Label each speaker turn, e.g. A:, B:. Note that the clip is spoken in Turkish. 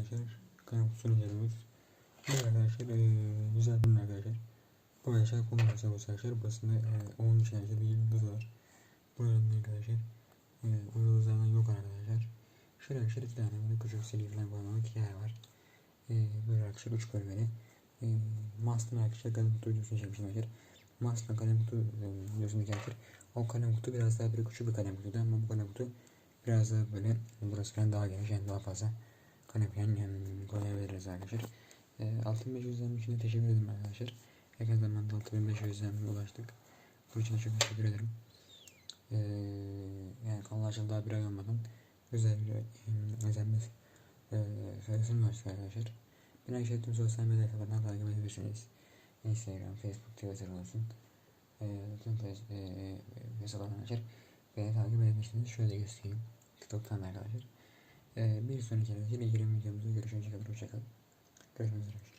A: arkadaşlar. Kutusunu inceliyoruz. Bu arkadaşlar ee, güzel bir arkadaşlar. Bu arkadaşlar konu hesabı arkadaşlar. Basında onun için arkadaşlar bir yıldız var. Buranın arkadaşlar. E, o yıldızlardan yok arkadaşlar. Şöyle arkadaşlar iki tane böyle küçük sili falan koymalık hikaye var. E, böyle arkadaşlar üç bölmeli. E, Master'ın arkadaşlar kalem kutu videosunu çekmiştim arkadaşlar. Master'ın kalem kutu e, videosunu arkadaşlar. O kalem kutu biraz daha böyle küçük bir kalem kutuydu ama bu kalem kutu biraz daha böyle burası daha geniş yani daha fazla kalem falan yani koyabiliriz arkadaşlar. E, 6500'den için de teşekkür ederim arkadaşlar. Yakın zamanda 6500'den ulaştık. Bu için çok teşekkür ederim. Ee, yani kanal açıldı daha bir ay olmadan güzel bir e, bir e, sayısını açtı arkadaşlar. Beni arkadaşlar tüm sosyal medya hesaplarından takip edebilirsiniz. Instagram, Facebook, Twitter olsun. E, tüm e, hesaplardan arkadaşlar beni takip edebilirsiniz. Şöyle göstereyim. TikTok'tan da arkadaşlar. E, bir sonraki arkadaşlar ilgili videomuzda görüşmek üzere. Hoşçakalın. Görüşmek üzere.